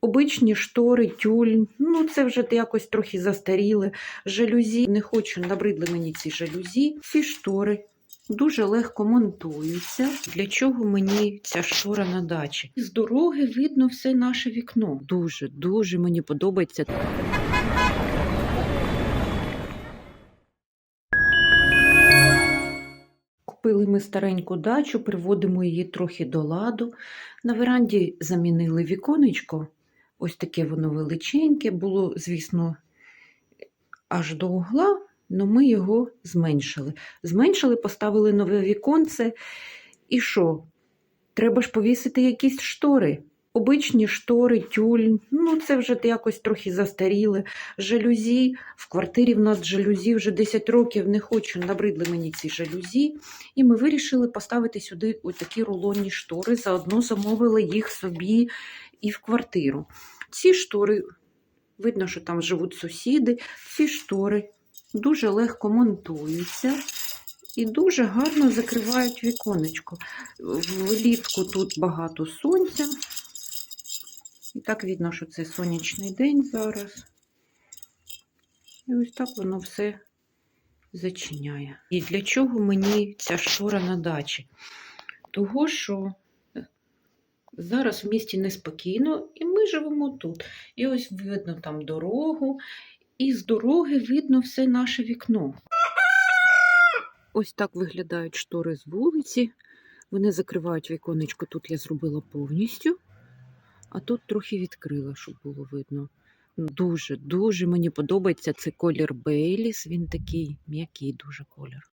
Обичні штори, тюль, ну це вже якось трохи застаріле. Жалюзі, не хочу, набридли мені ці жалюзі. Ці штори дуже легко монтуються. Для чого мені ця штора на дачі? З дороги видно все наше вікно. Дуже, дуже мені подобається. Купили ми стареньку дачу, приводимо її трохи до ладу. На веранді замінили віконечко. Ось таке воно величеньке, було, звісно, аж до угла, але ми його зменшили. Зменшили, поставили нове віконце. І що? Треба ж повісити якісь штори. Обичні штори, тюль, ну це вже якось трохи застаріле. Жалюзі. В квартирі в нас жалюзі вже 10 років не хочу, набридли мені ці жалюзі. І ми вирішили поставити сюди такі рулонні штори. Заодно замовили їх собі і в квартиру. Ці штори, видно, що там живуть сусіди, ці штори дуже легко монтуються і дуже гарно закривають віконечко. Влітку тут багато сонця. І так видно, що це сонячний день зараз. І ось так воно все зачиняє. І для чого мені ця штора на дачі? Того, що зараз в місті неспокійно, і ми живемо тут. І ось видно там дорогу, і з дороги видно все наше вікно. Ось так виглядають штори з вулиці. Вони закривають віконечко. Тут я зробила повністю, а тут трохи відкрила, щоб було видно. Дуже, дуже мені подобається це колір Бейліс. Він такий м'який дуже колір.